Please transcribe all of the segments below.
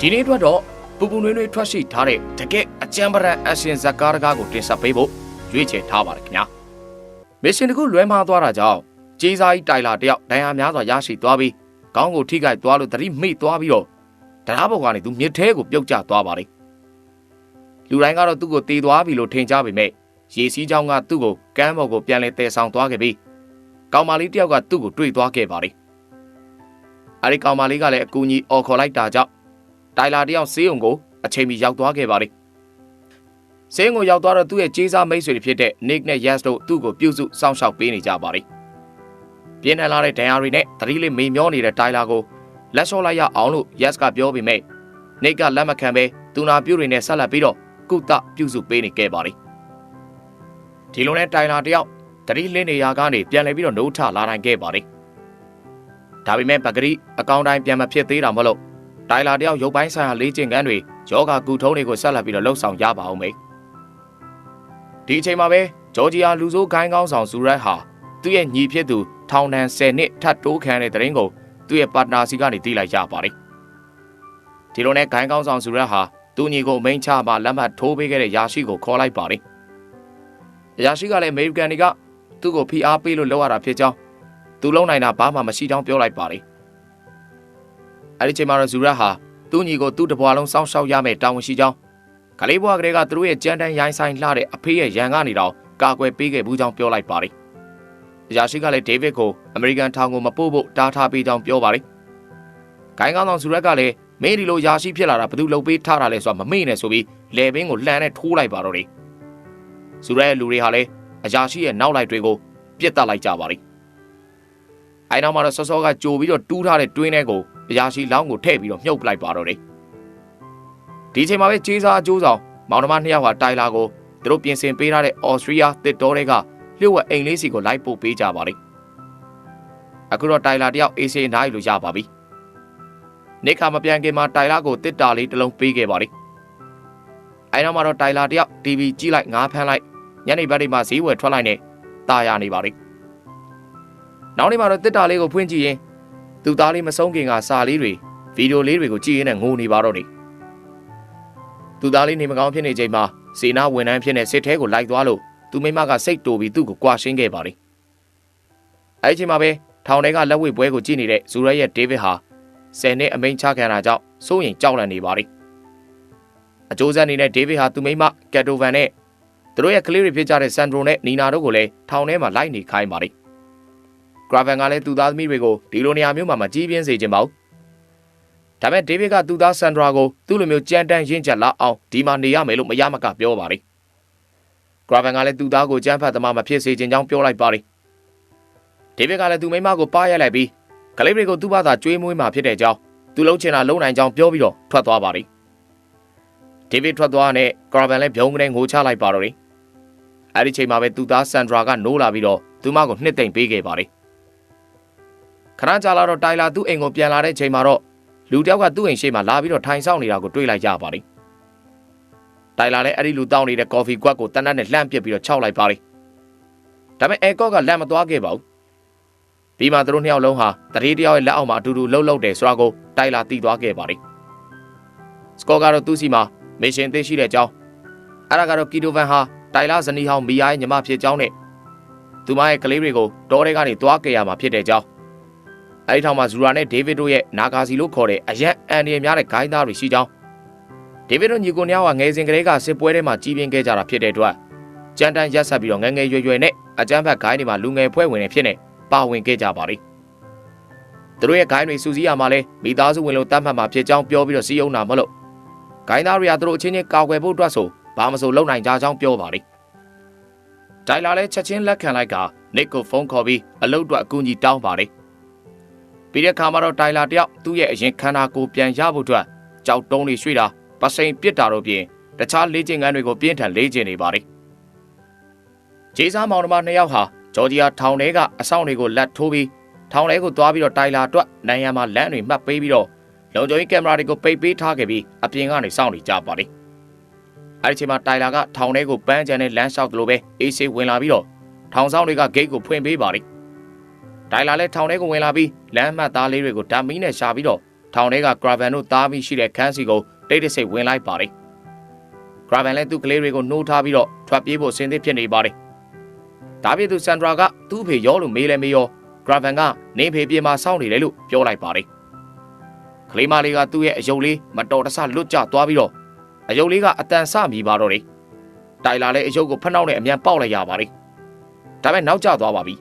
ဒီနေ့အတွက်တော့ပူပူနွေးနွေးထွက်ရှိထားတဲ့တကယ့်အကြံပရန်အရှင်ဇက်ကားတကားကိုတင်ဆက်ပေးဖို့ရွေးချယ်ထားပါတယ်ခင်ဗျာမစ်ရှင်တခုလွဲမှားသွားတာကြောင့်ကြေးစားကြီးတိုင်လာတယောက်ဒဏ်ရာများစွာရရှိသွားပြီးခေါင်းကိုထိခိုက်သွားလို့သတိမိသွားပြီးတော့တရားပေါ်ကနေသူမြစ်ထဲကိုပြုတ်ကျသွားပါတယ်လူတိုင်းကတော့သူ့ကိုတေသွားပြီလို့ထင်ကြပေမဲ့ရေစီးချောင်းကသူ့ကိုကမ်းပေါ်ကိုပြန်လဲတည်ဆောင်သွားခဲ့ပြီးကောင်မလေးတယောက်ကသူ့ကိုတွေ့သွားခဲ့ပါတယ်အဲဒီကောင်မလေးကလည်းအကူကြီးအော်ခေါ်လိုက်တာကြောင့် တိုင်လာတယောက်ဆေးရုံကိုအချိန်မီရောက်သွားခဲ့ပါတယ်ဆေးရုံကိုရောက်သွားတော့သူ့ရဲ့ကြေးစားမိတ်ဆွေတွေဖြစ်တဲ့ Nick နဲ့ Yes တို့သူ့ကိုပြုစုစောင့်ရှောက်ပေးနေကြပါတယ်ပြင်းထန်လာတဲ့ဒဏ်ရာတွေနဲ့သတိလေးမေမျောနေတဲ့တိုင်လာကိုလက်လျှော့လိုက်ရအောင်လို့ Yes ကပြောပေမဲ့ Nick ကလက်မခံပဲသူနာပြုတွေနဲ့ဆက်လက်ပြီးတော့ကုသပြုစုပေးနေခဲ့ပါတယ်ဒီလိုနဲ့တိုင်လာတယောက်တတိလင်းနေရာကနေပြန်လည်ပြီးတော့နှုတ်ထလာနိုင်ခဲ့ပါတယ်ဒါပေမဲ့ပဂရိအကောင့်တိုင်းပြန်မဖြစ်သေးတာမလို့တို င်လာတယောက်ရုပ်ပိုင်းဆိုင်ရာလေ့ကျင့်ခန်းတွေယောဂကူထုံးတွေကိုဆက်လက်ပြီးတော့လှုပ်ဆောင်ရပါအောင်မေဒီအချိန်မှာပဲဂျော်ဂျီယာလူဆိုးဂိုင်းကောင်းဆောင်ဇူရက်ဟာသူ့ရဲ့ညီဖြစ်သူထောင်ဒဏ်10နှစ်ထပ်တိုးခံတဲ့တဲ့ရင်ကိုသူ့ရဲ့ပါတနာစီကနေတီးလိုက်ရပါတယ်ဒီလိုနဲ့ဂိုင်းကောင်းဆောင်ဇူရက်ဟာသူ့ညီကိုမိန်ချမှလက်မှတ်ထိုးပေးခဲ့တဲ့ယာရှိကိုခေါ်လိုက်ပါတယ်ယာရှိကလည်းအမေရိကန်တွေကသူ့ကိုဖိအားပေးလို့လောက်ရတာဖြစ်ကြောင်းသူလုံးနိုင်တာဘာမှမရှိကြောင်းပြောလိုက်ပါတယ် အဲဒီချိန်မှာတော့ဇူရက်ဟာသူ့ညီကိုသူ့တပွားလုံးစောင့်ရှောက်ရမယ်တာဝန်ရှိကြောင်းကလေးဘွားကလေးကသူတို့ရဲ့ကြမ်းတမ်းရိုင်းဆိုင်လှတဲ့အဖေရဲ့ရန်ကနေတော့ကာကွယ်ပေးခဲ့ဘူးကြောင်းပြောလိုက်ပါတယ်။အရာရှိကလည်းဒေးဗစ်ကိုအမေရိကန်ထောင်ကိုမပို့ဖို့တားထားပေးကြောင်းပြောပါတယ်။ဂိုင်းကောင်းဆောင်ဇူရက်ကလည်းမင်းဒီလိုယာရှိဖြစ်လာတာဘယ်သူလုပ်ပေးထားတာလဲဆိုတာမမေ့နဲ့ဆိုပြီးလေဘင်းကိုလှန်နဲ့ထိုးလိုက်ပါတော့တယ်။ဇူရက်ရဲ့လူတွေဟာလည်းအရာရှိရဲ့နောက်လိုက်တွေကိုပြစ်တက်လိုက်ကြပါလိမ့်။အဲနောက်မှာတော့စောစောကကြိုပြီးတော့တူးထားတဲ့တွင်းထဲကို အရာရှိလောင်းကိုထည့်ပြီးတော့မြုပ်လိုက်ပါတော့တယ်။ဒီအချိန်မှာပဲကျေးစားအကျိုးဆောင်မောင်နှမနှစ်ယောက်ဟာတိုင်လာကိုသူတို့ပြင်ဆင်ပေးထားတဲ့အော်စတြီးယားတစ်တော်တွေကလျှို့ဝှက်အိမ်လေးစီကိုလိုက်ပို့ပေးကြပါလိမ့်။အခုတော့တိုင်လာတယောက်အေးဆေးနိုင်လို့ရပါပြီ။နိခါမပြန်ခင်မှာတိုင်လာကိုတစ်တာလေးတစ်လုံးပေးခဲ့ပါလိမ့်။အဲနောက်မှာတော့တိုင်လာတယောက် TV ကြည့်လိုက်ငါးဖမ်းလိုက်ညနေဘက်တွေမှာဈေးဝယ်ထွက်လိုက်နဲ့ตาရနေပါလိမ့်။နောက်နေ့မှာတော့တစ်တာလေးကိုဖွင့်ကြည့်ရင် သူသားလေးမဆုံးခင်ကစာလေးတွေဗီဒီယိုလေးတွေကိုကြည့်ရင်းနဲ့ငိုနေပါတော့တယ်။သူသားလေးနေမကောင်းဖြစ်နေချိန်မှာစေနာဝန်ထမ်းဖြစ်နေစစ်ထဲကိုလိုက်သွားလို့သူမိမကစိတ်တူပြီးသူ့ကိုကြွာရှင်းခဲ့ပါလေ။အဲဒီချိန်မှာပဲထောင်ထဲကလက်ဝှေ့ပွဲကိုကြည့်နေတဲ့ဇူရက်ရဲ့ဒေးဗစ်ဟာဆယ်နှစ်အမိန်ချခံတာကြောင့်စိုးရင်ကြောက်လန့်နေပါလေ။အကျိုးဆက်အနေနဲ့ဒေးဗစ်ဟာသူမိမကက်တိုဗန်နဲ့သူတို့ရဲ့ကလေးတွေဖြစ်ကြတဲ့ဆန်ဒရိုနဲ့နီနာတို့ကိုလည်းထောင်ထဲမှာလိုက်နေခိုင်းပါလေ။ ဂရာဗန်ကလည်းသူသားသမီးတွေကိုဒီလိုနေရာမျိုးမှာမကြီးပြင်းစေချင်ပါဘူး။ဒါပေမဲ့ဒေးဗစ်ကသူ့သားဆန်ဒရာကိုသူ့လိုမျိုးကြမ်းတမ်းရင့်ကျက်လာအောင်ဒီမှာနေရမယ်လို့မရမကပြောပါလေ။ဂရာဗန်ကလည်းသူ့သားကိုကြမ်းဖက်သမားမဖြစ်စေချင်ကြောင်းပြောလိုက်ပါလေ။ဒေးဗစ်ကလည်းသူ့မိမကိုပါရိုက်လိုက်ပြီးကလေးတွေကိုသူ့ဘာသာကြွေးမွေးမှာဖြစ်တဲ့ကြောင်းသူလုံးချင်တာလုံးနိုင်ကြောင်းပြောပြီးတော့ထွက်သွားပါလေ။ဒေးဗစ်ထွက်သွားတဲ့ဂရာဗန်လည်းပြုံးကနေငိုချလိုက်ပါတော့လေ။အဲဒီချိန်မှာပဲသူ့သားဆန်ဒရာကနိုးလာပြီးတော့သူမကိုနှစ်သိမ့်ပေးခဲ့ပါလေ။ ခဏကြာလာတော့တိုင်လာသူ့အိမ်ကိုပြန်လာတဲ့ချိန်မှာတော့လူတယောက်ကသူ့အိမ်ရှိမှလာပြီးတော့ထိုင်ဆောင်နေတာကိုတွေ့လိုက်ကြပါလိမ့်။တိုင်လာလည်းအဲ့ဒီလူတောင်းနေတဲ့ကော်ဖီကွက်ကိုတနတ်နဲ့လှမ်းပစ်ပြီးတော့ခြောက်လိုက်ပါလိမ့်။ဒါပေမဲ့အဲကော့ကလန့်မသွားခဲ့ပါဘူး။ပြီးမှသူတို့နှစ်ယောက်လုံးဟာတရေတယောက်ရဲ့လက်အောက်မှာအတူတူလှုပ်လှုပ်တယ်ဆိုတာကိုတိုင်လာသိသွားခဲ့ပါလိမ့်။စကော့ကတော့သူ့စီမှာမစ်ရှင်သိရှိတဲ့အကြောင်းအဲ့ဒါကတော့ကီတိုဗန်ဟာတိုင်လာဇနီးဟောင်းမီယာရဲ့ညီမဖြစ်ကြောင်းနဲ့သူမရဲ့ကလေးတွေကိုတောထဲကနေသွားကြရမှာဖြစ်တဲ့ကြောင်း အဲဒီထောင်မှာဇူရာနဲ့ဒေးဗစ်တို့ရဲ့နာဂါစီလို့ခေါ်တဲ့အရက်အန်ဒီရများတဲ့ဂိုင်းသားတွေရှိကြောင်းဒေးဗစ်တို့ညီကိုနှစ်ယောက်ကငယ်စဉ်ကလေးကစစ်ပွဲထဲမှာကြီးပြင်းခဲ့ကြတာဖြစ်တဲ့အတွက်ကြမ်းတမ်းရက်ဆက်ပြီးတော့ငယ်ငယ်ရွယ်ရွယ်နဲ့အကြမ်းဖက်ဂိုင်းတွေမှာလူငယ်ဖွဲ့ဝင်နေဖြစ်နေပါဝင်ခဲ့ကြပါလိမ့်သူတို့ရဲ့ဂိုင်းတွေစူးစီးရမှာလဲမိသားစုဝင်လို့တတ်မှတ်မှာဖြစ်ကြောင်းပြောပြီးတော့စီးအောင်တာမလို့ဂိုင်းသားတွေကသူတို့အချင်းချင်းကာကွယ်ဖို့အတွက်ဆိုဘာမဆိုလုပ်နိုင်ကြကြောင်းပြောပါလိမ့်ဒိုင်လာလည်းချက်ချင်းလက်ခံလိုက်ကနစ်ကိုဖုန်းခေါ်ပြီးအလုပ်အတွက်အကူအညီတောင်းပါလိမ့် ပြီးတဲ့ခါမှာတော့တိုင်လာတယောက်သူ့ရဲ့အရင်ခန္ဓာကိုယ်ပြန်ရဖို့အတွက်ကြောက်တုံးတွေရွှေ့တာပစိန်ပစ်တာတို့ပြင်တခြားလေ့ကျင့်ခန်းတွေကိုပြင်းထန်လေ့ကျင့်နေပါလိမ့်ဂျေးစားမောင်နှမနှစ်ယောက်ဟာဂျော်ဂျီယာထောင်ထဲကအဆောင်တွေကိုလက်ထိုးပြီးထောင်ထဲကိုသွားပြီးတော့တိုင်လာအတွက်နိုင်ရန်မှာလမ်းတွေမှတ်ပေးပြီးတော့လုံခြုံရေးကင်မရာတွေကိုပိတ်ပေးထားခဲ့ပြီးအပြင်ကနေစောင့်နေကြပါလိမ့်အဲဒီချိန်မှာတိုင်လာကထောင်ထဲကိုပန်းချန်နဲ့လမ်းလျှောက်သလိုပဲအေးဆေးဝင်လာပြီးတော့ထောင်ဆောင်တွေကဂိတ်ကိုဖွင့်ပေးပါလိမ့် တိုင်လာလည်းထောင်ထဲကိုဝင်လာပြီးလမ်းမှတ်သားလေးတွေကိုဓာမီနဲ့ရှာပြီးတော့ထောင်ထဲကဂရာဗန်တို့သားပြီးရှိတဲ့ခန်းစီကိုတိတ်တဆိတ်ဝင်လိုက်ပါတယ်ဂရာဗန်လည်းသူ့ကလေးတွေကိုနှိုးထားပြီးတော့ထွက်ပြေးဖို့စဉ်သစ်ဖြစ်နေပါတယ်ဒါပြင်သူဆန်ဒရာကသူ့ဖေရောလို့မေးလဲမေးရောဂရာဗန်ကနေဖေပြေမှာစောင့်နေတယ်လို့ပြောလိုက်ပါတယ်ကလေးမလေးကသူ့ရဲ့အယုတ်လေးမတော်တဆလွတ်ကျသွားပြီးတော့အယုတ်လေးကအတန်ဆမိပါတော့တယ်တိုင်လာလည်းအယုတ်ကိုဖနှောက်နဲ့အမြန်ပေါက်လိုက်ရပါတယ်ဒါပေမဲ့နောက်ကျသွားပါပြီ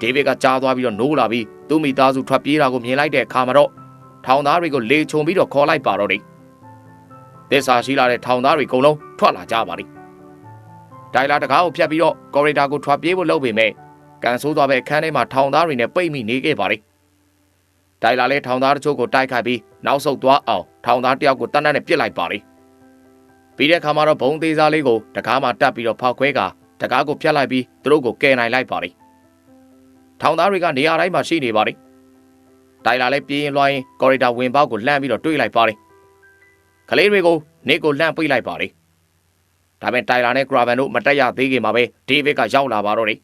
ဒေးဗစ်ကကြားသွားပြီးတော့နိုးလာပြီးသူ့မိသားစုထွက်ပြေးတာကိုမြင်လိုက်တဲ့အခါမှာတော့ထောင်သားတွေကိုလေချုံပြီးတော့ခေါ်လိုက်ပါတော့တယ်သစ္စာရှိလာတဲ့ထောင်သားတွေအကုန်လုံးထွက်လာကြပါလိမ့်တိုင်လာတကားကိုဖြတ်ပြီးတော့ကော်ရီတာကိုထွက်ပြေးဖို့လုပ်ပေမဲ့ကန်ဆိုးသွားပဲအခန်းထဲမှာထောင်သားတွေနဲ့ပိတ်မိနေခဲ့ပါလိမ့်တိုင်လာလဲထောင်သားတချို့ကိုတိုက်ခိုက်ပြီးနောက်ဆုတ်သွားအောင်ထောင်သားတယောက်ကိုတန်းတန်းနဲ့ပစ်လိုက်ပါလိမ့်ပြီးတဲ့အခါမှာတော့ဘုံသေးစားလေးကိုတကားမှာတက်ပြီးတော့ဖောက်ခွဲကတကားကိုဖြတ်လိုက်ပြီးသူတို့ကိုကယ်နိုင်လိုက်ပါလိမ့် ထောင်သားတွေကနေရာတိုင်းမှာရှိနေပါလိမ့်တိုင်လာလဲပြေးရင်လွှိုင်းကော်ရီတာဝင်ပေါက်ကိုလှမ်းပြီးတော့တွေးလိုက်ပါလိမ့်ကလေးတွေကိုနေကိုလှမ်းပိတ်လိုက်ပါလိမ့်ဒါပေမဲ့တိုင်လာနဲ့ဂရာဗန်တို့မတက်ရသေးခင်မှာပဲဒေးဗစ်ကရောက်လာပါတော့တယ်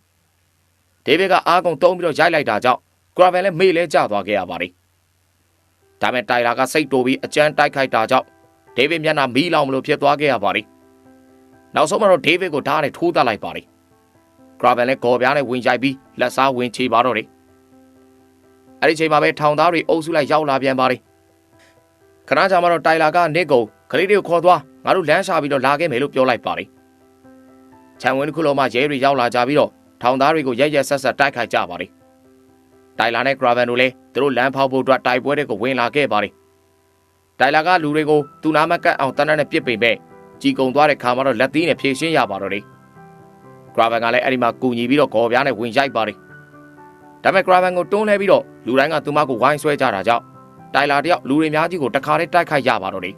ဒေးဗစ်ကအားကုန်တုံးပြီးတော့ရိုက်လိုက်တာကြောင့်ဂရာဗန်လည်းမေ့လဲကျသွားခဲ့ရပါလိမ့်ဒါပေမဲ့တိုင်လာကစိတ်တိုးပြီးအကြမ်းတိုက်ခိုက်တာကြောင့်ဒေးဗစ်မျက်နှာမီးလောင်မလို့ဖြစ်သွားခဲ့ရပါလိမ့်နောက်ဆုံးမှာတော့ဒေးဗစ်ကိုဓာတ်နဲ့ထိုးတက်လိုက်ပါလိမ့် ဂရာဗန်လည်းကော်ပြားနဲ့ဝင်ရိုက်ပြီးလက်စားဝင်ချေပါတော့တယ်အဲ့ဒီချိန်မှာပဲထောင်သားတွေအုပ်စုလိုက်ရောက်လာပြန်ပါလိမ့်ခဏကြာမှတော့တိုင်လာကနစ်ကိုကလေးတွေကိုခေါ်သွားငါတို့လမ်းရှာပြီးတော့လာခဲ့မယ်လို့ပြောလိုက်ပါလိမ့်ခြံဝင်းတစ်ခုလုံးမှာရဲတွေရောက်လာကြပြီးတော့ထောင်သားတွေကိုရက်ရက်ဆက်ဆက်တိုက်ခိုက်ကြပါလိမ့်တိုင်လာနဲ့ဂရာဗန်တို့လည်းသူတို့လမ်းဖောက်ဖို့အတွက်တိုက်ပွဲတွေကိုဝင်လာခဲ့ပါလိမ့်တိုင်လာကလူတွေကိုသူနာမကတ်အောင်တန်းတန်းနဲ့ပြစ်ပိန်မဲ့ကြီးကုံသွားတဲ့ခါမှာတော့လက်သီးနဲ့ဖြည့်ရှင်းရပါတော့တယ် ဂရာဗန်ကလည်းအဲ့ဒီမှာကူညီပြီးတော့ဂေါ်ပြားနဲ့ဝင်ရိုက်ပါလိမ့်ဒါပေမဲ့ဂရာဗန်ကိုတွန်းလှဲပြီးတော့လူတိုင်းကသူမကိုဝိုင်းဆွဲကြတာကြောင့်တိုင်လာတယောက်လူတွေများကြီးကိုတခါတည်းတိုက်ခိုက်ရပါတော့တယ်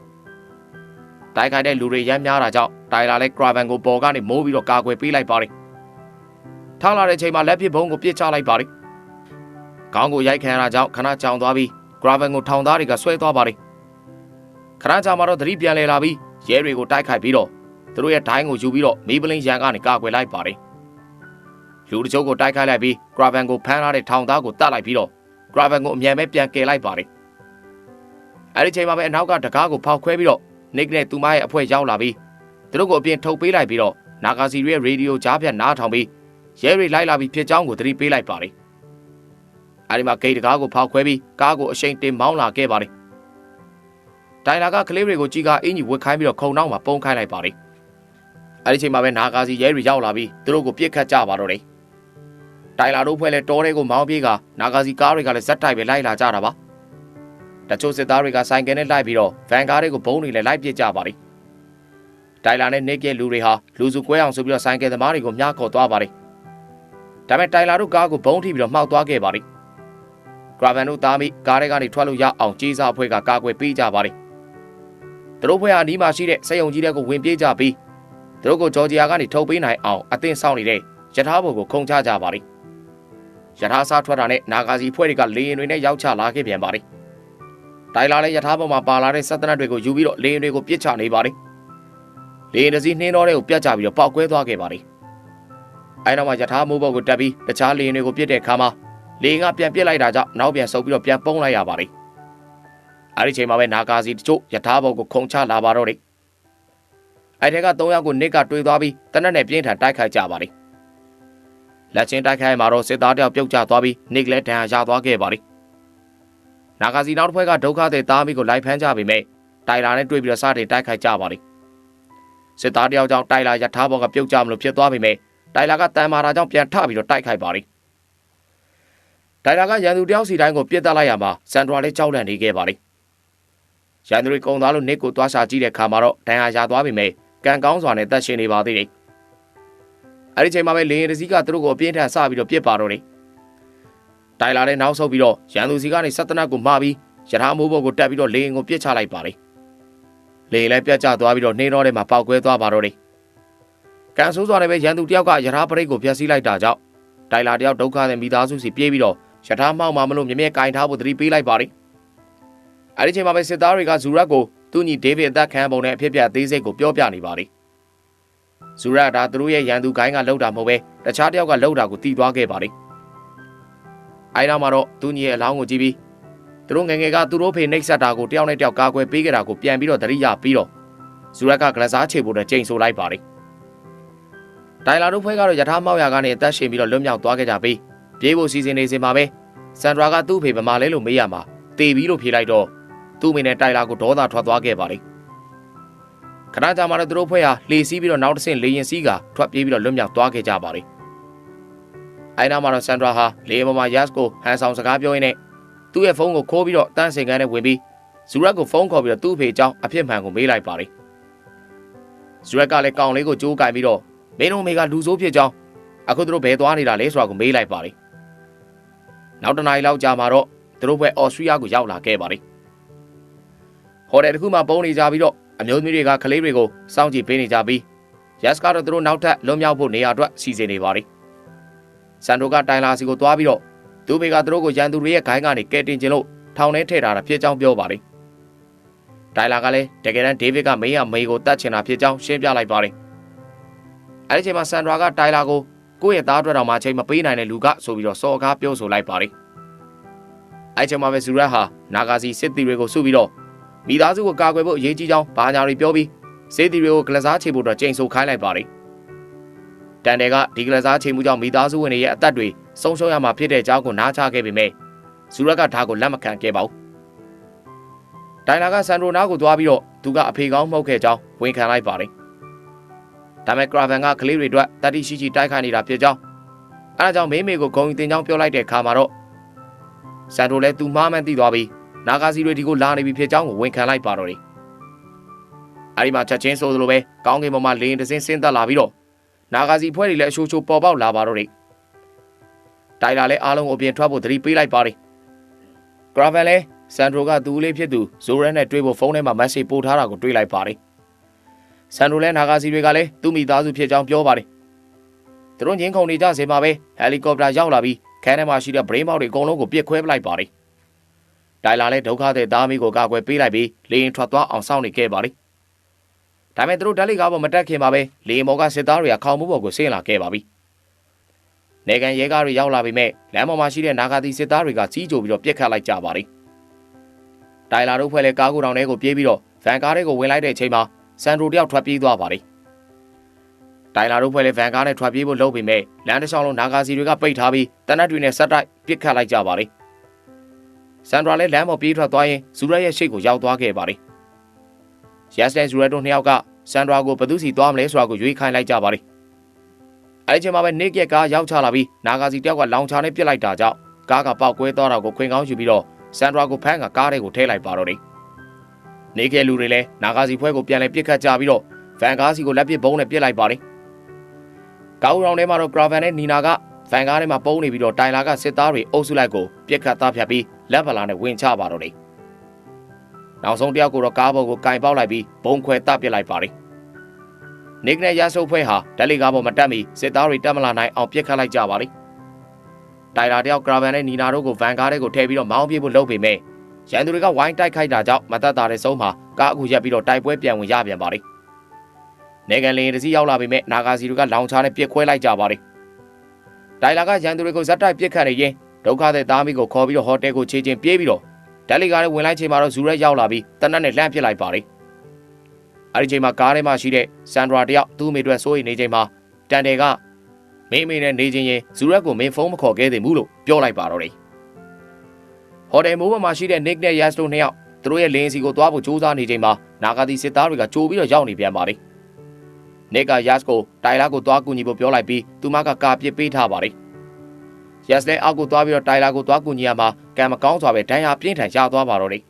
တိုက်ခိုက်တဲ့လူတွေရမ်းများတာကြောင့်တိုင်လာလဲဂရာဗန်ကိုပေါ်ကနေမိုးပြီးတော့ကာကွယ်ပေးလိုက်ပါလိမ့်ထားလာတဲ့ချိန်မှာလက်ပစ်ဘုံကိုပစ်ချလိုက်ပါလိမ့်ခေါင်းကိုရိုက်ခံရတာကြောင့်ခဏကြောင်သွားပြီးဂရာဗန်ကိုထောင်သားတွေကဆွဲသွားပါလိမ့်ခဏကြာမှတော့သတိပြန်လဲလာပြီးရဲတွေကိုတိုက်ခိုက်ပြီးတော့ သူတို့ရဲ့ဒိုင်းကိုယူပြီးတော့မီးပလင်းရန်ကနေကာကွယ်လိုက်ပါလိမ့်လူတချို့ကိုတိုက်ခိုက်လိုက်ပြီးဂရာဗန်ကိုဖမ်းထားတဲ့ထောင်သားကိုတတ်လိုက်ပြီးတော့ဂရာဗန်ကိုအမြန်ပဲပြန်ကယ်လိုက်ပါလိမ့်အဲဒီချိန်မှာပဲအနောက်ကတကားကိုဖောက်ခွဲပြီးတော့နိကနဲ့သူမရဲ့အဖွဲရောက်လာပြီးသူတို့ကိုအပြင်ထုတ်ပေးလိုက်ပြီးတော့နာဂါစီရဲ့ရေဒီယိုကြားဖြတ်နားထောင်ပြီးရဲတွေလိုက်လာပြီးဖြစ်ကြောင်းကိုသတိပေးလိုက်ပါလေအဲဒီမှာဂိတ်တကားကိုဖောက်ခွဲပြီးကားကိုအရှိန်တင်မောင်းလာခဲ့ပါလေတိုင်လာကကလေးတွေကိုကြီးကအင်ကြီးဝတ်ခိုင်းပြီးတော့ခုံနောက်မှာပုံခိုင်းလိုက်ပါလေ အဲဒီချိန်မှာပဲနာဂါစီရဲတွေရောက်လာပြီးသူတို့ကိုပြစ်ခတ်ကြပါတော့တယ်တိုင်လာတို့ဖွဲ့လဲတောထဲကိုမောင်းပြေးကနာဂါစီကားတွေကလည်းဇက်တိုက်ပဲလိုက်လာကြတာပါတချို့စစ်သားတွေကဆိုင်ကယ်နဲ့လိုက်ပြီးတော့ဗန်ကားတွေကိုဘုံတွေနဲ့လိုက်ပစ်ကြပါလိမ့်တိုင်လာနဲ့နေကဲလူတွေဟာလူစုကွဲအောင်ဆိုပြီးတော့ဆိုင်ကယ်သမားတွေကိုမြားခေါ်သွားပါလိမ့်ဒါပေမဲ့တိုင်လာတို့ကားကိုဘုံထိပြီးတော့မှောက်သွားခဲ့ပါလိမ့်ဂရာဗန်တို့သားမိကားတွေကနေထွက်လို့ရအောင်ကြီးစားအဖွဲ့ကကာကွယ်ပေးကြပါလိမ့်သူတို့ဖွဲ့ဟာအနီးမှာရှိတဲ့စက်ယုံကြီးတွေကိုဝင်ပြေးကြပြီး သူတို့ကိုဂျော်ဂျီယာကနေထုတ်ပေးနိုင်အောင်အသင်းဆောင်နေတဲ့ယထာဘုံကိုခုံချကြပါလိမ့်ယထာစားထွက်တာနဲ့နာဂါစီဖွဲ့တွေကလေရင်တွေနဲ့ရောက်ချလာခဲ့ပြန်ပါလိမ့်တိုင်လာတဲ့ယထာပေါ်မှာပါလာတဲ့စက်တနတ်တွေကိုယူပြီးတော့လေရင်တွေကိုပြစ်ချနေပါလေလေရင်တစ်စီးနှင်းတော်တွေကိုပြတ်ချပြီးတော့ပောက်ကွဲသွားခဲ့ပါလေအဲနောက်မှာယထာမိုးဘောကိုတက်ပြီးတခြားလေရင်တွေကိုပြစ်တဲ့အခါမှာလေရင်ကပြန်ပြစ်လိုက်တာကြောင့်နောက်ပြန်ဆုပ်ပြီးတော့ပြန်ပုံးလိုက်ရပါလေအဲဒီချိန်မှာပဲနာဂါစီတချို့ယထာဘောကိုခုံချလာပါတော့တယ် အဲထဲက၃ယောက်ကိုနစ်ကတွေးသွားပြီးတနက်နဲ့ပြင်းထန်တိုက်ခိုက်ကြပါလေလက်ချင်းတိုက်ခိုက်မှာတော့စစ်သားတယောက်ပြုတ်ကျသွားပြီးနစ်လည်းဒဏ်ရာရသွားခဲ့ပါလေနာဂါစီနောက်တစ်ဖွဲ့ကဒုက္ခသည်သားမိကိုလိုက်ဖမ်းကြပေမဲ့တိုင်လာနဲ့တွေ့ပြီးတော့စတင်တိုက်ခိုက်ကြပါလိမ့်စစ်သားတယောက်ကြောင့်တိုင်လာရထားဘောကပြုတ်ကြမလို့ဖြစ်သွားပေမဲ့တိုင်လာကတန်မာတာကြောင့်ပြန်ထပြီးတော့တိုက်ခိုက်ပါလိမ့်တိုင်လာကရန်သူတယောက်စီတိုင်းကိုပြစ်တက်လိုက်ရမှာစန်ဒရာလေးကြောက်လန့်နေခဲ့ပါလိမ့်ရန်သူတွေကုံသွားလို့နစ်ကိုသွားရှာကြည့်တဲ့ခါမှာတော့ဒဏ်ရာရသွားပေမဲ့ ကံကောင်းစွာနဲ့တက်ရှင်နေပါသေးတယ်အဲ့ဒီချိန်မှာပဲလေရင်တစည်းကသူတို့ကိုအပြင်းထန်ဆပြီးတော့ပြစ်ပါတော့တယ်တိုင်လာတဲ့နောက်ဆုတ်ပြီးတော့ရန်သူစီကနေစက်တနတ်ကိုမှားပြီးရထားမိုးဘောကိုတက်ပြီးတော့လေရင်ကိုပြစ်ချလိုက်ပါလေလေရင်လည်းပြတ်ကျသွားပြီးတော့နှင်းတော်ထဲမှာပောက်ကွဲသွားပါတော့တယ်ကန်ဆိုးစွာနဲ့ပဲရန်သူတယောက်ကရထားပရိတ်ကိုဖျက်ဆီးလိုက်တာကြောင့်တိုင်လာတယောက်ဒုက္ခတဲ့မိသားစုစီပြေးပြီးတော့ရထားမှောက်မှမလို့မြဲမြဲကင်ထားဖို့သတိပေးလိုက်ပါလေအဲဒီချိန်မှာပဲစစ်သားတွေကဇူရက်ကို သူ့ညီဒေးဗစ်အသက်ခံပုံနဲ့အဖြစ်ပြသေးစိတ်ကိုပြောပြနေပါလေဇူရက်ဒါသူတို့ရဲ့ရန်သူဂိုင်းကလှုပ်တာမဟုတ်ပဲတခြားတယောက်ကလှုပ်တာကိုတီးသွားခဲ့ပါလေအဲနောက်မှာတော့သူညီရဲ့အလောင်းကိုကြည့်ပြီးသူတို့ငယ်ငယ်ကသူတို့ဖေနှိပ်စက်တာကိုတယောက်နဲ့တယောက်ကာကွယ်ပေးကြတာကိုပြန်ပြီးတော့သတိရပြီးတော့ဇူရက်ကဂလစားချေဖို့နဲ့ချိန်ဆိုလိုက်ပါတယ်တိုင်လာတို့ဖွဲ့ကတော့ယထာမောက်ရာကနေအသက်ရှင်ပြီးတော့လွတ်မြောက်သွားခဲ့ကြပြီးပြေးဖို့စီစဉ်နေစင်မှာပဲစန်ဒရာကသူ့ဖေဗမာလဲလို့မေးရမှာတေပြီးလို့ဖြေလိုက်တော့ သူ့မိနဲ့တိုင်လာကိုဒေါသထွက်သွားခဲ့ပါတယ်ခဏကြာမှတော့သူတို့ဖွဲ့ဟာလှေစီးပြီးတော့နောက်တစ်ဆင့်လေရင်စီးကထွက်ပြေးပြီးတော့လွတ်မြောက်သွားခဲ့ကြပါတယ်အဲနောက်မှာတော့စန်ဒရာဟာလေပေါ်မှာယက်စ်ကိုဟန်ဆောင်စကားပြောရင်းနဲ့သူ့ရဲ့ဖုန်းကိုခိုးပြီးတော့တန်းစင်ကန်းနဲ့ဝင်ပြီးဇူရက်ကိုဖုန်းခေါ်ပြီးတော့သူ့ဖေအကြောင်းအဖြစ်မှန်ကိုမေးလိုက်ပါတယ်ဇူရက်ကလည်းကောင်လေးကိုကြိုးကင်ပြီးတော့မင်းတို့မေကလူဆိုးဖြစ်ကြောင်းအခုသူတို့ဘယ်သွားနေတာလဲဆိုတာကိုမေးလိုက်ပါတယ်နောက်တနင်္လာလောက်ကြာမှာတော့သူတို့ဘက်အော်စတြီးယားကိုရောက်လာခဲ့ပါတယ် ဟိုတယ်တစ်ခုမှပုံနေကြပြီးတော့အမျိုးသမီးတွေကကလေးတွေကိုစောင့်ကြည့်ပေးနေကြပြီးယက်စကတော့သူတို့နောက်ထပ်လွန်မြောက်ဖို့နေရာအတွက်စီစဉ်နေပါတယ်ဆန်ဒိုကတိုင်လာစီကိုသွားပြီးတော့သူဘေကသူတို့ကိုရန်သူတွေရဲ့ဂိုင်းကနေကဲတင်ခြင်းလို့ထောင်ထဲထည့်ထားတာဖြစ်ကြောင်းပြောပါတယ်တိုင်လာကလည်းတကယ်တမ်းဒေးဗစ်ကမေးရမေးကိုတတ်ချင်တာဖြစ်ကြောင်းရှင်းပြလိုက်ပါတယ်အဲဒီချိန်မှာဆန်ဒရာကတိုင်လာကိုကိုယ့်ရဲ့သားအတွက်တောင်မှချိန်မပေးနိုင်တဲ့လူကဆိုပြီးတော့စော်ကားပြောဆိုလိုက်ပါတယ်အဲချိန်မှာပဲဇူရက်ဟာနာဂါစီစစ်တီတွေကိုစုပြီးတော့ မိသားစုကိုကာကွယ်ဖို့အရေးကြီးကြောင်းဘာညာတွေပြောပြီးစစ်တီတွေကိုဂလစားချေဖို့တော့ချိန်ဆခိုင်းလိုက်ပါတယ်တန်တယ်ကဒီဂလစားချေမှုကြောင့်မိသားစုဝင်တွေရဲ့အသက်တွေဆုံးရှုံးရမှာဖြစ်တဲ့အကြောင်းကိုနားချခဲ့ပေမဲ့ဇူရက်ကဒါကိုလက်မခံခဲ့ပါဘူး။တိုင်လာကဆန်ဒရိုနာကိုသွားပြီးတော့သူကအဖေကောင်းမှုတ်ခဲ့ကြောင်းဝန်ခံလိုက်ပါတယ်။ဒါမဲ့ကရာဗန်ကကလေးတွေအတွက်တတိရှိရှိတိုက်ခိုက်နေတာဖြစ်ကြောင်းအဲဒါကြောင့်မေးမေကိုဂုံတင်ကြောင်းပြောလိုက်တဲ့အခါမှာတော့ဆန်ဒရိုလည်းသူမှားမှန်းသိသွားပြီး နာဂါစီတွေဒီကိုလာနေပြီဖြစ်ကြောင်းကိုဝန်ခံလိုက်ပါတော့တယ်။အဲဒီမှာချက်ချင်းဆိုသလိုပဲကောင်းကင်ပေါ်မှာလေရင်တစင်းဆင်းသက်လာပြီးတော့နာဂါစီဖွဲ့တွေလည်းအရှိုးချိုးပေါ်ပေါက်လာပါတော့တယ်။တိုင်လာလည်းအားလုံးကိုအပြင်ထွက်ဖို့သတိပေးလိုက်ပါတယ်။ဂရာဗန်လည်းဆန်ဒရိုကသူ့လေးဖြစ်သူဇိုရက်နဲ့တွေ့ဖို့ဖုန်းထဲမှာမက်ဆေ့ပို့ထားတာကိုတွေ့လိုက်ပါတယ်။ဆန်ဒရိုလည်းနာဂါစီတွေကလည်းသူ့မိသားစုဖြစ်ကြောင်းပြောပါတယ်။သူတို့ငင်းခုန်နေကြစေမှာပဲဟယ်လီကော်ပတာရောက်လာပြီးခန်းထဲမှာရှိတဲ့ဗရိန်းပေါက်တွေအကုန်လုံးကိုပြစ်ခွဲပလိုက်ပါတယ်။ တိုင်လာလည်းဒုက္ခတဲ့သားမိကိုကာကွယ်ပေးလိုက်ပြီးလေရင်ထွက်သွားအောင်စောင့်နေခဲ့ပါတယ်။ဒါပေမဲ့သူတို့ဓာတ်လိကားပေါ်မတက်ခင်မှာပဲလေရင်ပေါ်ကစစ်သားတွေကခေါင်းမိုးပေါ်ကိုဆင်းလာခဲ့ပါပြီ။နေကန်ရဲကားတွေရောက်လာပြီးမဲ့လမ်းပေါ်မှာရှိတဲ့နာဂါတီစစ်သားတွေကကြီးကြိုပြီးတော့ပြစ်ခတ်လိုက်ကြပါတယ်။တိုင်လာတို့ဖွဲ့လဲကားကိုတောင်ထဲကိုပြေးပြီးတော့ဗန်ကားတွေကိုဝင်လိုက်တဲ့အချိန်မှာဆန်ဒရိုတယောက်ထွက်ပြေးသွားပါတယ်။တိုင်လာတို့ဖွဲ့လဲဗန်ကားနဲ့ထွက်ပြေးဖို့လုပ်ပြီးမဲ့လမ်းတစ်လျှောက်လုံးနာဂါစီတွေကပိတ်ထားပြီးတနက်တွေနဲ့ဆက်တိုက်ပြစ်ခတ်လိုက်ကြပါတယ်။ ဆန်ဒရာလည်းလမ်းပေါ်ပြေးထွက်သွားရင်ဇူရက်ရဲ့ရှေ့ကိုရောက်သွားခဲ့ပါတယ်။ရက်စတဲ့ဇူရက်တို့နှစ်ယောက်ကဆန်ဒရာကိုဘယ်သူစီသွားမလဲဆိုတာကိုရွေးခိုင်းလိုက်ကြပါတယ်။အဲဒီချိန်မှာပဲနေကက်ကားရောက်ချလာပြီးနာဂါစီတယောက်ကလောင်ချာနဲ့ပြစ်လိုက်တာကြောင့်ကားကပေါက်ကွဲသွားတာကိုခွင်ကောင်းယူပြီးတော့ဆန်ဒရာကိုဖမ်းကကားတွေကိုထည့်လိုက်ပါတော့တယ်။နေကက်လူတွေလည်းနာဂါစီဖွဲကိုပြန်လဲပြစ်ခတ်ကြပြီးတော့ဗန်ကားစီကိုလက်ပစ်ဘုံနဲ့ပြစ်လိုက်ပါတယ်။ကောက်ရောင်ထဲမှာတော့ဂရာဗန်နဲ့နီနာက ဗန်ကားထဲမှာပုံနေပြီးတော့တိုင်လာကစစ်သားတွေအုပ်စုလိုက်ကိုပြစ်ခတ်သားဖြတ်ပြီးလက်ဗလာနဲ့ဝင်ချပါတော့တယ်။နောက်ဆုံးတယောက်ကိုတော့ကားပေါ်ကိုကင်ပေါက်လိုက်ပြီးဘုံခွဲတပ်ပစ်လိုက်ပါတယ်။နေကနဲ့ရဆုပ်ဖွဲဟာဓာတ်လိကားပေါ်မတက်မီစစ်သားတွေတက်မလာနိုင်အောင်ပြစ်ခတ်လိုက်ကြပါလိမ့်။တိုင်လာတယောက်ကရာဗန်နဲ့နီနာတို့ကိုဗန်ကားထဲကိုထည့်ပြီးတော့မောင်းပြေးဖို့လုပ်ပေမဲ့ရန်သူတွေကဝိုင်းတိုက်ခိုက်တာကြောင့်မသက်သာတဲ့ဆုံးမှာကားအခုရက်ပြီးတော့တိုက်ပွဲပြန်ဝင်ရပြန်ပါလိမ့်။နေကန်လင်းတစီရောက်လာပေမဲ့နာဂါစီတွေကလောင်ချာနဲ့ပြစ်ခွဲလိုက်ကြပါလိမ့်။ တိုင်လာကရန်သူတွေကိုဇက်တိုက်ပြစ်ခတ်နေရင်ဒုက္ခတဲ့သားမိကိုခေါ်ပြီးတော့ဟိုတယ်ကိုခြေချင်းပြေးပြီးတော့ဓာတ်လီကားနဲ့ဝင်လိုက်ချိန်မှာတော့ဇူရက်ရောက်လာပြီးတနက်နဲ့လှမ်းပစ်လိုက်ပါလိမ့်။အဲဒီချိန်မှာကားထဲမှာရှိတဲ့ဆန်ဒရာတယောက်သူ့မိအတွက်စိုးရိမ်နေချိန်မှာတန်တယ်ကမင်းမိနဲ့နေချင်းရင်ဇူရက်ကိုမင်းဖုန်းမခေါ်ခဲ့သေးဘူးလို့ပြောလိုက်ပါတော့တယ်။ဟိုတယ်မိုးပေါ်မှာရှိတဲ့ Nick နဲ့ Yas တို့နှစ်ယောက်သူတို့ရဲ့လင်းစီကိုသွားဖို့ကြိုးစားနေချိန်မှာနာဂါတီစစ်သားတွေကကြိုပြီးတော့ရောက်နေပြန်ပါလိ မ့်။ Nick က Yas ကိုတိုင်လာကိုသွားကူညီဖို့ပြောလိုက်ပြီးသူမကကာပစ်ပေးထားပါလိမ့်။ Yas လည်းအောက်ကိုသွားပြီးတော့တိုင်လာကိုသွားကူညီရမှာကံမကောင်းစွာပဲဒဏ်ရာပြင်းထန်ရသွားပါတော့တယ်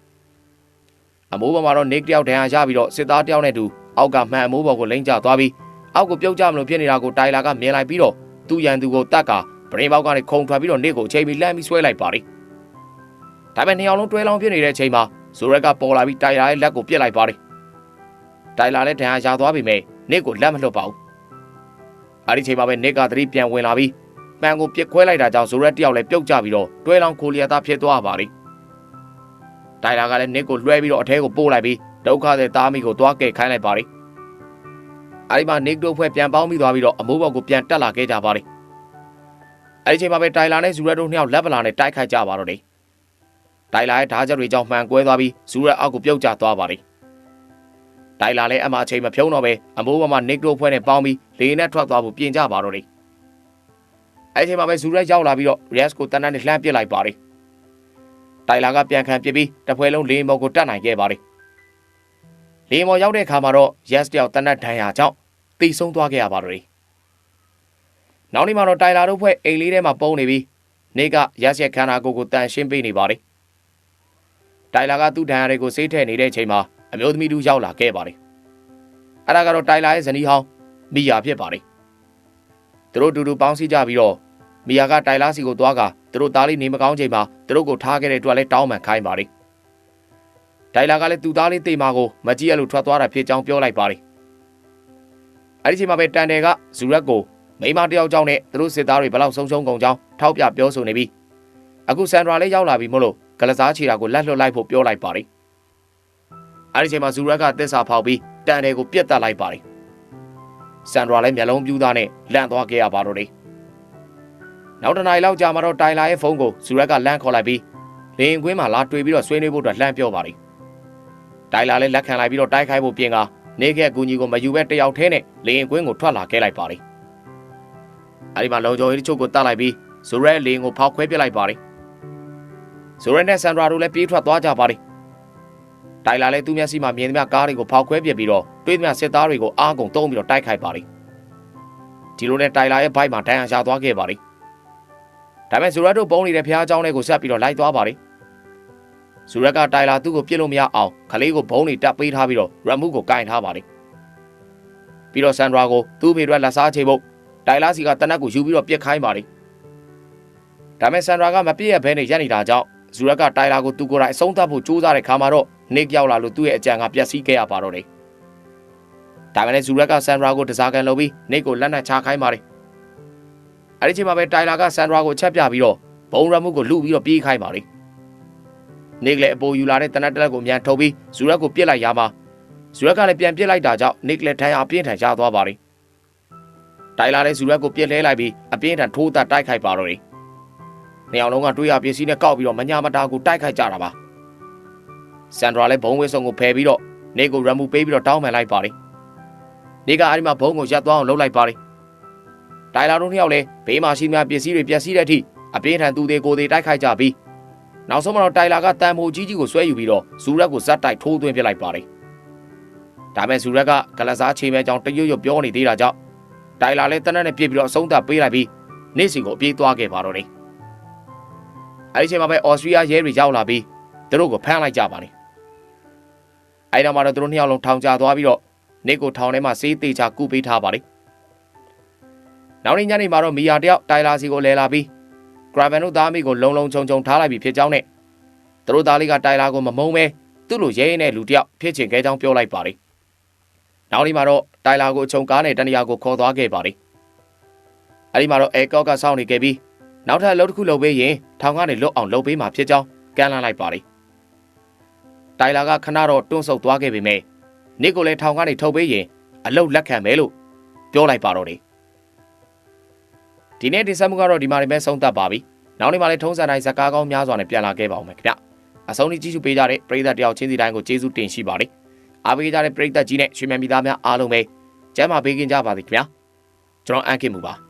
။အမိုးပေါ်မှာတော့ Nick တယောက်ဒဏ်ရာရပြီးတော့စစ်သားတယောက်နဲ့တူအောက်ကမှန်အမိုးပေါ်ကိုလိမ့်ကျသွားပြီးအောက်ကိုပြုတ်ကြမလို့ဖြစ်နေတာကိုတိုင်လာကမြင်လိုက်ပြီးတော့သူ့ရန်သူကိုတတ်ကဗရင်ပေါက်ကနေခုံထွက်ပြီးတော့ Nick ကိုချိန်ပြီးလှမ်းပြီးဆွဲလိုက်ပါလိမ့်။ဒါပေမဲ့နှစ်ယောက်လုံးတွဲလောင်းဖြစ်နေတဲ့အချိန်မှာဇိုရက်ကပေါ်လာပြီးတိုင်လာရဲ့လက်ကိုပြစ်လိုက်ပါလိမ့်။တိုင်လာလည်းဒဏ်ရာရသွားပြီမဲ့ Nick ကိုလက်မလွတ်ပါဘူး။အဲဒီချိန်မှာပဲ Nick ကသတိပြန်ဝင်လာပြီးမှန်ကိုပြစ်ခွဲလိုက်တာကြောင့်ဇိုရက်တယောက်လည်းပြုတ်ကျပြီးတော့တွဲလောင်းကိုလီယာသားဖြစ်သွားပါလိမ့်။တိုင်လာကလည်း Nick ကိုလွှဲပြီးတော့အထဲကိုပို့လိုက်ပြီးဒုက္ခတဲ့သားမိကိုသွားကဲခိုင်းလိုက်ပါလိမ့်။အဲဒီမှာ Nick တို့ဖွဲ့ပြန်ပေါင်းပြီးသွားပြီးတော့အမိုးဘောက်ကိုပြန်တက်လာခဲ့ကြပါလိမ့်။အဲဒီချိန်မှာပဲတိုင်လာနဲ့ဇူရက်တို့နှစ်ယောက်လက်ဗလာနဲ့တိုက်ခိုက်ကြပါတော့တယ်။တိုင်လာရဲ့ဓာတ်ချက်တွေကြောင့်မှန်ကွဲသွားပြီးဇူရက်အောက်ကိုပြုတ်ကျသွားပါတယ် တိုင်လာလည်းအမှအချိန်မဖြုံးတော့ပဲအမိုးပေါ်မှာနစ်တို့ဖွဲ့နဲ့ပေါင်းပြီးလေနဲ့ထွက်သွားဖို့ပြင်ကြပါတော့တယ်အဲ့ဒီချိန်မှာပဲဇူရက်ရောက်လာပြီးတော့ Rex ကိုတန်းတန်းနဲ့လှမ်းပစ်လိုက်ပါတယ်တိုင်လာကပြန်ခံပစ်ပြီးတစ်ဖွဲလုံးလေမော်ကိုတတ်နိုင်ခဲ့ပါတယ်လေမော်ရောက်တဲ့အခါမှာတော့ Yes တယောက်တန်းတန်းဒဏ်ရာကြောင့်တိတ်ဆုံးသွားခဲ့ရပါတော့တယ်နောက်နေ့မှာတော့တိုင်လာတို့ဖွဲ့အိမ်လေးထဲမှာပုံနေပြီးနေကရက်ရက်ခန္ဓာကိုယ်ကိုတန်ရှင်းပေးနေပါတယ်တိုင်လာကသူ့ဒဏ်ရာတွေကိုဆေးထည့်နေတဲ့အချိန်မှာ အမျိုးသမီးတူရောက်လာခဲ့ပါတယ်အဲ့ဒါကတော့တိုင်လာရဲ့ဇနီးဟောင်းမီယာဖြစ်ပါတယ်သူတို့တူတူပေါင်းစည်းကြပြီးတော့မီယာကတိုင်လာစီကိုသွားကသူတို့သားလေးနေမကောင်းချိန်မှာသူတို့ကိုထားခဲ့တဲ့အတွက်လည်းတောင်းပန်ခိုင်းပါတယ်တိုင်လာကလည်းသူ့သားလေးတိတ်မာကိုမကြည့်ရလို့ထွက်သွားတာဖြစ်ကြောင်းပြောလိုက်ပါတယ်အဲ့ဒီချိန်မှာပဲတန်တယ်ကဇူရက်ကိုမိမတယောက်ကြောင့်နဲ့သူတို့စစ်သားတွေဘလောက်ဆုံးရှုံးကုန်ကြောင်းထောက်ပြပြောဆိုနေပြီးအခုဆန်ဒရာလည်းရောက်လာပြီမို့လို့ကလစားချီတာကိုလက်လွတ်လိုက်ဖို့ပြောလိုက်ပါတယ်။ အဲဒီချိန်မှာဇူရက်ကသစ္စာဖောက်ပြီးတန်တယ်ကိုပြက်တက်လိုက်ပါတယ်။ဆန်ဒရာလည်းမျက်လုံးပြူးသားနဲ့လန့်သွားခဲ့ရပါတော့တယ်။နောက်တနင်္လာလောက်ကြာမှာတော့တိုင်လာရဲ့ဖုန်းကိုဇူရက်ကလန့်ခေါ်လိုက်ပြီးလေရင်ကွင်းမှာလာတွေ့ပြီးတော့ဆွေးနွေးဖို့အတွက်လှမ်းပြောပါတယ်။တိုင်လာလည်းလက်ခံလိုက်ပြီးတော့တိုက်ခိုက်ဖို့ပြင်ကနေခဲ့ကူညီကိုမယူဘဲတယောက်တည်းနဲ့လေရင်ကွင်းကိုထွက်လာခဲ့လိုက်ပါတယ်။အဲဒီမှာလုံခြုံရေးတချို့ကိုတတ်လိုက်ပြီးဇိုရဲလင်းကိုဖောက်ခွဲပစ်လိုက်ပါတယ်။ဇိုရဲနဲ့ဆန်ဒရာတို့လည်းပြေးထွက်သွားကြပါတယ်။ တိုင်လာလည်းသူ့မျက်စိမှာမြင်သမျှကားတွေကိုဖောက်ခွဲပစ်ပြီးတော့တွေးသမျှစစ်သားတွေကိုအားကုန်တုံးပြီးတော့တိုက်ခိုက်ပါတယ်။ဒီလိုနဲ့တိုင်လာရဲ့ဘိုက်မှာဒဏ်ရာရသွားခဲ့ပါတယ်။ဒါပေမဲ့ဇိုရဲတို့ပုံနေတဲ့ဖျားเจ้าတွေကိုဆက်ပြီးတော့လိုက်သွားပါတယ်။ဇိုရက်ကတိုင်လာသူ့ကိုပြစ်လို့မရအောင်ခလေးကိုဘုံတွေတပ်ပေးထားပြီးတော့ရမ်မှုကိုကင်ထားပါတယ်။ပြီးတော့ဆန်ဒရာကိုသူ့ဖေအတွက်လက်စားချိန်ဖို့တိုင်လာစီကတနက်ကိုယူပြီးတော့ပြစ်ခိုင်းပါတယ်ဒါမဲ့ဆန်ဒရာကမပြည့်ရဘဲနဲ့ရက်နေတာကြောင့်ဇူရက်ကတိုင်လာကိုသူကိုယ်တိုင်အဆုံးသတ်ဖို့ကြိုးစားတဲ့ခါမှာတော့ နစ်ရောက်လာလို့သူ့ရဲ့အကြံကပျက်စီးခဲ့ရပါတော့တယ်။ဒါမဲ့လည်းဇူရက်ကဆန်ဒရာကိုတစားကန်လုပ်ပြီးနစ်ကိုလက်နက်ချခိုင်းပါတယ်။အဲဒီချိန်မှာပဲတိုင်လာကဆန်ဒရာကိုချက်ပြပြီးတော့ဘုံရမှုကိုလူပြီးတော့ပြေးခိုင်းပါတယ်။နစ်လည်းအပေါ်ယူလာတဲ့တနက်တက်လက်ကိုမြန်ထုတ်ပြီးဇူရက်ကိုပြစ်လိုက်ရမှာဇူရက်ကလည်းပြန်ပြစ်လိုက်တာကြောင့်နစ်လည်းထိုင်အောင်ပြင်းထန်ရသွားပါတယ်။တိုင်လာတဲ့ဇူရက်ကိုပြစ်လဲလိုက်ပြီးအပြင်းထန်ထိုးသက်တိုက်ခိုက်ပါတော့တယ်။နှစ်ယောက်လုံးကတွေးရပစ္စည်းနဲ့ကောက်ပြီးတော့မညာမတာကိုတိုက်ခိုက်ကြတာပါ ဆန်ဒရာလည်းဘုံဝဲဆောင်ကိုဖယ်ပြီးတော့နေကိုရမ်မူပေးပြီးတော့တောင်းပန်လိုက်ပါတယ်နေကအဲဒီမှာဘုံကိုရပ်သွားအောင်လုပ်လိုက်ပါတယ်တိုင်လာတို့နှစ်ယောက်လည်းဘေးမှာရှိများပစ္စည်းတွေပျက်စီးတဲ့အထိအပြင်းထန်သူသေးကိုသေးတိုက်ခိုက်ကြပြီးနောက်ဆုံးမှာတော့တိုင်လာကတန်ဖိုကြီးကြီးကိုဆွဲယူပြီးတော့ဇူရက်ကိုဇက်တိုက်ထိုးသွင်းပြလိုက်ပါတယ်ဒါမဲ့ဇူရက်ကကလစားချိန်မဲ့ကြောင်တရွတ်ရွတ်ပြောနေသေးတာကြောင့်တိုင်လာလည်းတနက်နဲ့ပြစ်ပြီးတော့အဆုံးသတ်ပေးလိုက်ပြီးနေစီကိုပြေးသွားခဲ့ပါတော့တယ်အဲဒီချိန်မှာပဲအော်စတြီးယားရဲတွေရောက်လာပြီးသူတို့ကိုဖမ်းလိုက်ကြပါတယ် အဲဒီတော့မှတော့သူတို့နှစ်ယောက်လုံးထောင်ချသွားပြီးတော့နေကိုထောင်ထဲမှာစေးသေးချကူပေးထားပါတယ်နောက်နေ့ညနေမှာတော့မီယာတယောက်တိုင်လာစီကိုလဲလာပြီးဂရာဗန်တို့သားမိကိုလုံလုံခြုံခြုံထားလိုက်ပြီးဖြစ်ကြောင်းနဲ့သူတို့သားလေးကတိုင်လာကိုမမုန်းပဲသူ့လိုရဲရဲနဲ့လူတယောက်ဖြစ်ချင်ခဲ့ကြောင်းပြောလိုက်ပါတယ်နောက်နေ့မှာတော့တိုင်လာကိုအချုံကားနဲ့တန်တရာကိုခေါ်သွားခဲ့ပါတယ်အဲဒီမှာတော့အဲကော့ကစောင့်နေခဲ့ပြီးနောက်ထပ်အလုပ်တစ်ခုလုပ်ပေးရင်ထောင်ကနေလွတ်အောင်လုပ်ပေးမှာဖြစ်ကြောင်းကမ်းလှမ်းလိုက်ပါတယ်။ တိုင်လာကခဏတော့တွန်းဆုတ်သွားခဲ့ပေမဲ့နစ်ကိုလည်းထောင်ကနေထုတ်ပေးရင်အလုပ်လက်ခံမယ်လို့ပြောလိုက်ပါတော့တယ်။ဒီနေ့တင်ဆက်မှုကတော့ဒီမှာနေပဲဆုံးသတ်ပါပြီ။နောက်နေ့မှလည်းထုံးစံတိုင်းဇကားကောင်းများစွာနဲ့ပြန်လာခဲ့ပါဦးမယ်ခင်ဗျ။အဆုံးထိကြည့်ရှုပေးကြတဲ့ပရိသတ်တယောက်ချင်းစီတိုင်းကိုကျေးဇူးတင်ရှိပါတယ်။အားပေးကြတဲ့ပရိသတ်ကြီးနဲ့ရွှေမြန်မိသားများအားလုံးပဲကျမ်းမာပေးခင်ကြပါသည်ခင်ဗျာ။ကျွန်တော်အန်ခင်မူပါ။